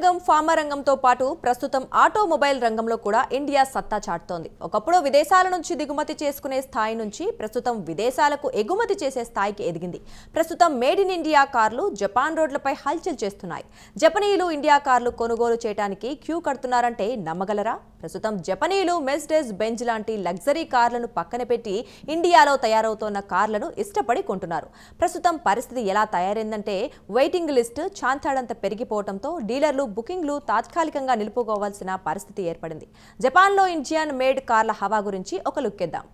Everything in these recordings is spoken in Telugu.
రంగం ఫార్మా రంగంతో పాటు ప్రస్తుతం ఆటోమొబైల్ రంగంలో కూడా ఇండియా సత్తా చాటుతోంది. ఒకప్పుడు విదేశాల నుంచి దిగుమతి చేసుకునే స్థాయి నుంచి ప్రస్తుతం విదేశాలకు ఎగుమతి చేసే స్థాయికి ఎదిగింది. ప్రస్తుతం మేడ్ ఇన్ ఇండియా కార్లు జపాన్ రోడ్లపై హల్చల్ చేస్తున్నాయి. జపనీయులు ఇండియా కార్లు కొనుగోలు చేయడానికి క్యూ కడుతున్నారంటే నమ్మగలరా? ప్రస్తుతం జపనీయులు మెస్డెస్ బెంజ్ లాంటి లగ్జరీ కార్లను పక్కన పెట్టి ఇండియాలో తయారవుతోన్న కార్లను ఇష్టపడి కొంటున్నారు. ప్రస్తుతం పరిస్థితి ఎలా తయారైందంటే వెయిటింగ్ లిస్ట్ చాంతాడంత పెరిగిపోవడంతో డీలర్లు బుకింగ్లు తాత్కాలికంగా నిలుపుకోవాల్సిన పరిస్థితి ఏర్పడింది. జపాన్లో ఇండియన్ మేడ్ కార్ల హవా గురించి ఒక లుక్కేద్దాం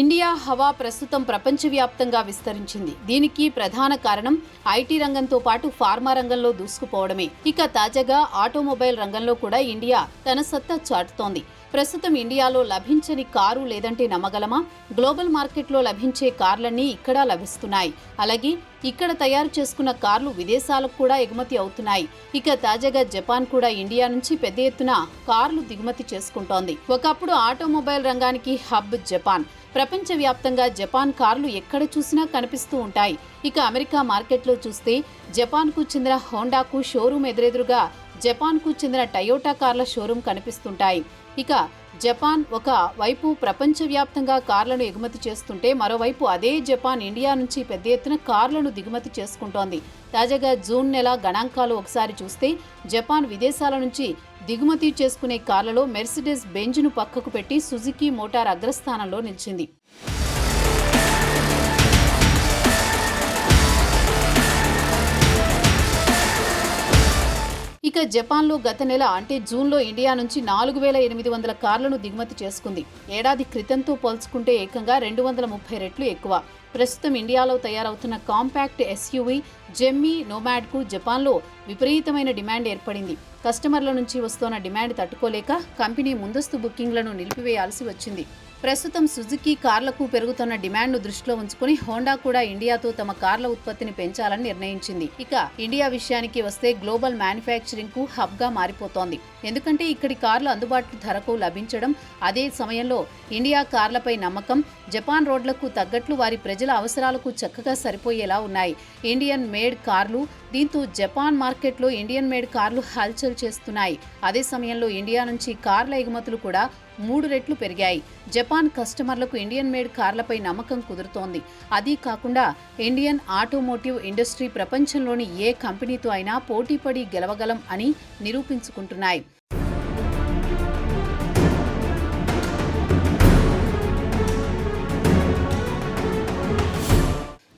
ఇండియా హవా ప్రస్తుతం ప్రపంచవ్యాప్తంగా విస్తరించింది. దీనికి ప్రధాన కారణం ఐటీ రంగంతో పాటు ఫార్మా రంగంలో దూసుకుపోవడమే. ఇక తాజాగా ఆటోమొబైల్ రంగంలో కూడా ఇండియా తన సత్తా చాటుతోంది. ప్రస్తుతం ఇండియాలో లభించని కారు లేదంటే నమ్మగలమా? గ్లోబల్ మార్కెట్లో లభించే కార్లన్నీ ఇక్కడ లభిస్తున్నాయి. అలాగే ఇక్కడ తయారు చేసుకున్న కార్లు విదేశాలకు కూడా ఎగుమతి అవుతున్నాయి. ఇక తాజాగా జపాన్ కూడా ఇండియా నుంచి పెద్ద ఎత్తున కార్లు దిగుమతి చేసుకుంటోంది. ఒకప్పుడు ఆటోమొబైల్ రంగానికి హబ్ జపాన్. ప్రపంచవ్యాప్తంగా జపాన్ కార్లు ఎక్కడ చూసినా కనిపిస్తూ ఉంటాయి. ఇక అమెరికా మార్కెట్లో చూస్తే జపాన్కు చెందిన హోండాకు షోరూం ఎదురెదురుగా జపాన్కు చెందిన టయోటా కార్ల షోరూం కనిపిస్తుంటాయి. ఇక జపాన్ ఒక వైపు ప్రపంచవ్యాప్తంగా కార్లను ఎగుమతి చేస్తుంటే మరోవైపు అదే జపాన్ ఇండియా నుంచి పెద్ద ఎత్తున కార్లను దిగుమతి చేసుకుంటోంది. తాజాగా జూన్ నెల గణాంకాలు ఒకసారి చూస్తే జపాన్ విదేశాల నుంచి దిగుమతి చేసుకునే కార్లలో మెర్సిడెస్ బెంజ్ను పక్కకు పెట్టి సుజుకి మోటార్ అగ్రస్థానంలో నిలిచింది. ఇక జపాన్లో గత నెల అంటే జూన్లో ఇండియా నుంచి నాలుగు వేల ఎనిమిది వందల కార్లను దిగుమతి చేసుకుంది. ఏడాది క్రితంతో పోల్చుకుంటే ఏకంగా రెండు వందల ముప్పై రెట్లు ఎక్కువ. ప్రస్తుతం ఇండియాలో తయారవుతున్న కాంపాక్ట్ ఎస్యూవీ జెమ్మీ నోమాడ్కు జపాన్లో విపరీతమైన డిమాండ్ ఏర్పడింది. కస్టమర్ల నుంచి వస్తున్న డిమాండ్ తట్టుకోలేక కంపెనీ ముందస్తు బుకింగ్లను నిలిపివేయాల్సి వచ్చింది. ప్రస్తుతం సుజుకి కార్లకు పెరుగుతున్న డిమాండ్ను దృష్టిలో ఉంచుకుని హోండా కూడా ఇండియాతో తమ కార్ల ఉత్పత్తిని పెంచాలని నిర్ణయించింది. ఇక ఇండియా విషయానికి వస్తే గ్లోబల్ మ్యానుఫ్యాక్చరింగ్కు హబ్గా మారిపోతోంది. ఎందుకంటే ఇక్కడి కార్లు అందుబాటు ధరకు లభించడం అదే సమయంలో ఇండియా కార్లపై నమ్మకం జపాన్ రోడ్లకు తగ్గట్లు వారి ప్రజల అవసరాలకు చక్కగా సరిపోయేలా ఉన్నాయి. ఇండియన్ మేడ్ కార్లు దీంతో జపాన్ మార్కెట్లో ఇండియన్ మేడ్ కార్లు హల్చల్ చేస్తున్నాయి. అదే సమయంలో ఇండియా నుంచి కార్ల ఎగుమతులు కూడా మూడు రెట్లు పెరిగాయి. జపాన్ కస్టమర్లకు ఇండియన్ మేడ్ కార్లపై నమ్మకం కుదురుతోంది. అదీ కాకుండా ఇండియన్ ఆటోమోటివ్ ఇండస్ట్రీ ప్రపంచంలోని ఏ కంపెనీతో అయినా పోటీపడి గెలవగలం అని నిరూపించుకుంటున్నాయి.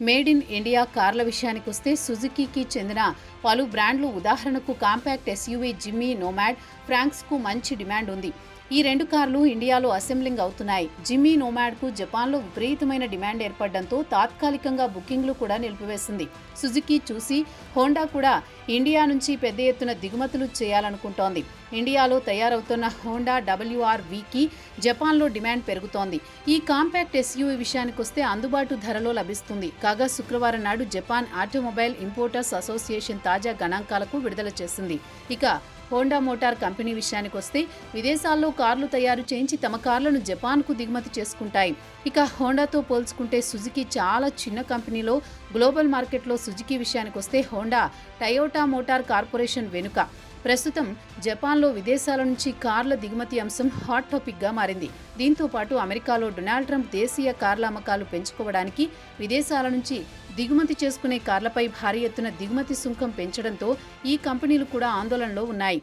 మేడ్ ఇన్ ఇండియా కార్ల విషయానికి వస్తే సుజుకీకి చెందిన పలు బ్రాండ్లు ఉదాహరణకు కాంపాక్ట్ ఎస్యూవీ జిమ్మీ నోమాడ్ ఫ్రాంక్స్కు మంచి డిమాండ్ ఉంది. ఈ రెండు కార్లు ఇండియాలో అసెంబ్లింగ్ అవుతున్నాయి. జిమ్మీ నోమాడ్కు జపాన్లో విపరీతమైన డిమాండ్ ఏర్పడడంతో తాత్కాలికంగా బుకింగ్లు కూడా నిలిపివేసింది. సుజుకి చూసి హోండా కూడా ఇండియా నుంచి పెద్ద ఎత్తున దిగుమతులు చేయాలనుకుంటోంది. ఇండియాలో తయారవుతున్న హోండా డబ్ల్యూఆర్ వికి జపాన్లో డిమాండ్ పెరుగుతోంది. ఈ కాంపాక్ట్ ఎస్యూవీ విషయానికొస్తే అందుబాటు ధరలో లభిస్తుంది. కాగా శుక్రవారం నాడు జపాన్ ఆటోమొబైల్ ఇంపోర్టర్స్ అసోసియేషన్ తాజా గణాంకాలకు విడుదల చేసింది. ఇక హోండా మోటార్ కంపెనీ విషయానికి వస్తే విదేశాల్లో కార్లు తయారు చేయించి తమ కార్లను జపాన్కు దిగుమతి చేసుకుంటాయి. ఇక హోండాతో పోల్చుకుంటే సుజుకి చాలా చిన్న కంపెనీలో గ్లోబల్ మార్కెట్లో సుజుకి విషయానికి వస్తే హోండా టయోటా మోటార్ కార్పొరేషన్ వెనుక. ప్రస్తుతం జపాన్లో విదేశాల నుంచి కార్ల దిగుమతి అంశం హాట్ టాపిక్గా మారింది. దీంతో పాటు అమెరికాలో డొనాల్డ్ ట్రంప్ దేశీయ కార్ల అమ్మకాలు పెంచుకోవడానికి విదేశాల నుంచి దిగుమతి చేసుకునే కార్లపై భారీ ఎత్తున దిగుమతి సుంకం పెంచడంతో ఈ కంపెనీలు కూడా ఆందోళనలో ఉన్నాయి.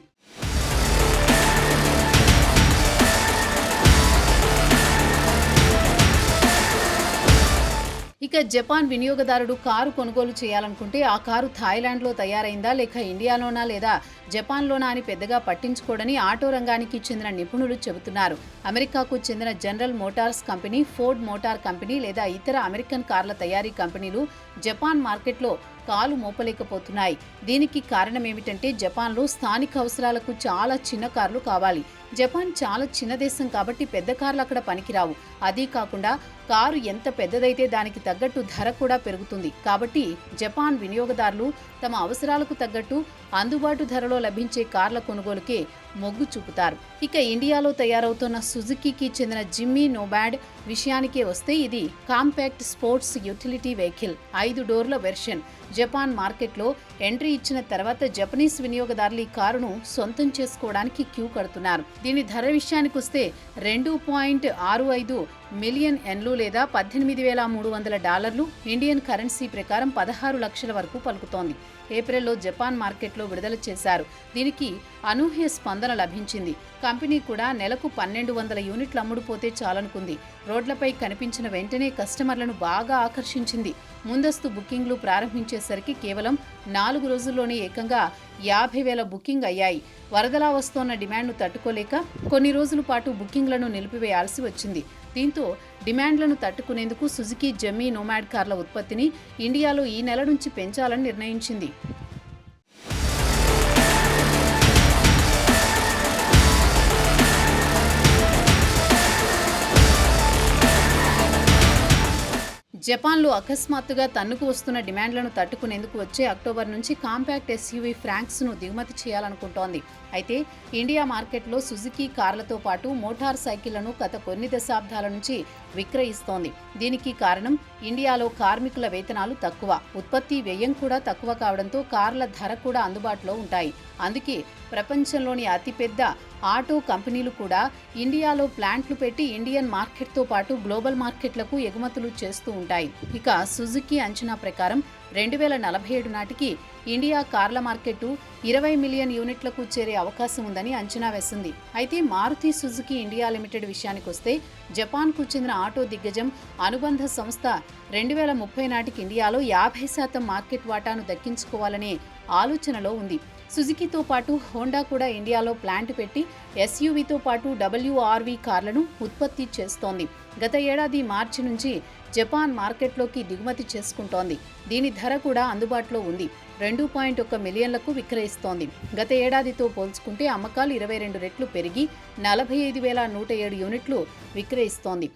ఇక జపాన్ వినియోగదారుడు కారు కొనుగోలు చేయాలనుకుంటే ఆ కారు థాయిలాండ్లో తయారైందా లేక ఇండియాలోనా లేదా జపాన్లోనా అని పెద్దగా పట్టించుకోడని ఆటో రంగానికి చెందిన నిపుణులు చెబుతున్నారు. అమెరికాకు చెందిన General Motors company Ford motor company లేదా ఇతర అమెరికన్ కార్ల తయారీ కంపెనీలు జపాన్ మార్కెట్లో కాలు మోపలేకపోతున్నాయి. దీనికి కారణం ఏమిటంటే జపాన్లో స్థానిక అవసరాలకు చాలా చిన్న కార్లు కావాలి. జపాన్ చాలా చిన్న దేశం కాబట్టి పెద్ద కార్లు అక్కడ పనికిరావు. అదీ కాకుండా కారు ఎంత పెద్దదైతే దానికి తగ్గట్టు ధర కూడా పెరుగుతుంది. కాబట్టి జపాన్ వినియోగదారులు తమ అవసరాలకు తగ్గట్టు అందుబాటు ధరలో లభించే కార్ల కొనుగోలుకే మొగ్గు చూపుతారు. ఇక ఇండియాలో తయారవుతున్న సుజుకీకి చెందిన జిమ్మీ నోబాడ్ విషయానికే వస్తే ఇది కాంపాక్ట్ స్పోర్ట్స్ యూటిలిటీ వెహికల్ ఐదు డోర్ల వెర్షన్. జపాన్ మార్కెట్లో ఎంట్రీ ఇచ్చిన తర్వాత జపనీస్ వినియోగదారులు ఈ కారును సొంతం చేసుకోవడానికి క్యూ కడుతున్నారు. దీని ధర విషయానికి వస్తే రెండు పాయింట్ ఆరు ఐదు మిలియన్ ఎన్లు లేదా పద్దెనిమిది వేల మూడు వందల డాలర్లు ఇండియన్ కరెన్సీ ప్రకారం పదహారు లక్షల వరకు పలుకుతోంది. ఏప్రిల్లో జపాన్ మార్కెట్లో విడుదల చేశారు. దీనికి అనూహ్య స్పందన లభించింది. కంపెనీ కూడా నెలకు పన్నెండు వందల యూనిట్లు అమ్ముడుపోతే చాలనుకుంది. రోడ్లపై కనిపించిన వెంటనే కస్టమర్లను బాగా ఆకర్షించింది. ముందస్తు బుకింగ్లు వచ్చేసరికి కేవలం నాలుగు రోజుల్లోనే ఏకంగా యాభై వేల బుకింగ్ అయ్యాయి. వరదలా వస్తోన్న డిమాండ్ను తట్టుకోలేక కొన్ని రోజుల పాటు బుకింగ్లను నిలిపివేయాల్సి వచ్చింది. దీంతో డిమాండ్లను తట్టుకునేందుకు సుజుకి జమ్మీ నోమాడ్ కార్ల ఉత్పత్తిని ఇండియాలో ఈ నెల నుంచి పెంచాలని నిర్ణయించింది. జపాన్లో అకస్మాత్తుగా తన్నుకు వస్తున్న డిమాండ్లను తట్టుకునేందుకు వచ్చే అక్టోబర్ నుంచి కాంపాక్ట్ ఎస్యూవీ ఫ్రాంక్స్ను దిగుమతి చేయాలనుకుంటోంది. అయితే ఇండియా మార్కెట్లో సుజుకి కార్లతో పాటు మోటార్ సైకిళ్ళను గత కొన్ని దశాబ్దాల నుంచి విక్రయిస్తోంది. దీనికి కారణం ఇండియాలో కార్మికుల వేతనాలు తక్కువ ఉత్పత్తి వ్యయం కూడా తక్కువ కావడంతో కార్ల ధర కూడా అందుబాటులో ఉంటాయి. అందుకే ప్రపంచంలోని అతిపెద్ద ఆటో కంపెనీలు కూడా ఇండియాలో ప్లాంట్లు పెట్టి ఇండియన్ మార్కెట్తో పాటు గ్లోబల్ మార్కెట్లకు ఎగుమతులు చేస్తూ ఉంటాయి. ఇక సుజుకి అంచనా ప్రకారం రెండు వేల నలభై ఏడు నాటికి ఇండియా కార్ల మార్కెట్ ఇరవై మిలియన్ యూనిట్లకు చేరే అవకాశం ఉందని అంచనా వేసింది. అయితే మారుతి సుజుకి ఇండియా లిమిటెడ్ విషయానికి వస్తే జపాన్కు చెందిన ఆటో దిగ్గజం అనుబంధ సంస్థ రెండు వేల ముప్పై నాటికి ఇండియాలో యాభై శాతం మార్కెట్ వాటాను దక్కించుకోవాలనే ఆలోచనలో ఉంది. సుజుకితో పాటు హోండా కూడా ఇండియాలో ప్లాంట్ పెట్టి ఎస్యూవీతో పాటు డబ్ల్యూఆర్వీ కార్లను ఉత్పత్తి చేస్తోంది. గత ఏడాది మార్చి నుంచి జపాన్ మార్కెట్లోకి దిగుమతి చేసుకుంటోంది. దీని ధర కూడా అందుబాటులో ఉంది. రెండు పాయింట్ ఒక్క మిలియన్లకు విక్రయిస్తోంది. గత ఏడాదితో పోల్చుకుంటే అమ్మకాలు ఇరవై రెండు రెట్లు పెరిగి నలభై ఐదు వేల నూట ఏడు యూనిట్లు విక్రయిస్తోంది.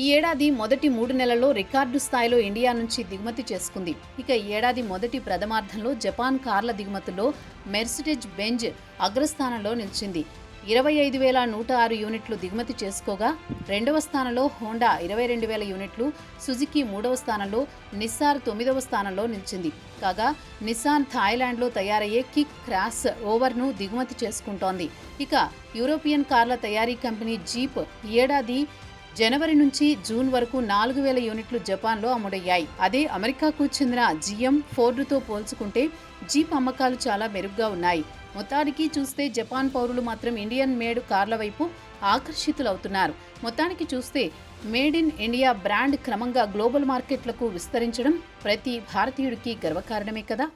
ఈ ఏడాది మొదటి మూడు నెలల్లో రికార్డు స్థాయిలో ఇండియా నుంచి దిగుమతి చేసుకుంది. ఇక ఈ ఏడాది మొదటి ప్రథమార్థంలో జపాన్ కార్ల దిగుమతుల్లో మెర్సిడెజ్ బెంజ్ అగ్రస్థానంలో నిలిచింది. ఇరవై ఐదు వేల నూట ఆరు యూనిట్లు దిగుమతి చేసుకోగా రెండవ స్థానంలో హోండా ఇరవై రెండు వేల యూనిట్లు సుజుకి మూడవ స్థానంలో నిస్సార్ తొమ్మిదవ స్థానంలో నిలిచింది. కాగా నిస్సాన్ థాయిలాండ్లో తయారయ్యే కిక్ క్రాస్ ఓవర్ను దిగుమతి చేసుకుంటోంది. ఇక యూరోపియన్ కార్ల తయారీ కంపెనీ జీప్ ఏడాది జనవరి నుంచి జూన్ వరకు నాలుగు వేల యూనిట్లు జపాన్లో అమ్ముడయ్యాయి. అదే అమెరికాకు చెందిన జిఎం ఫోర్డుతో పోల్చుకుంటే జీప్ అమ్మకాలు చాలా మెరుగ్గా ఉన్నాయి. మొత్తానికి చూస్తే జపాన్ పౌరులు మాత్రం ఇండియన్ మేడ్ కార్ల వైపు ఆకర్షితులవుతున్నారు. మొత్తానికి చూస్తే మేడ్ ఇన్ ఇండియా బ్రాండ్ క్రమంగా గ్లోబల్ మార్కెట్లకు విస్తరించడం ప్రతి భారతీయుడికి గర్వకారణమే కదా?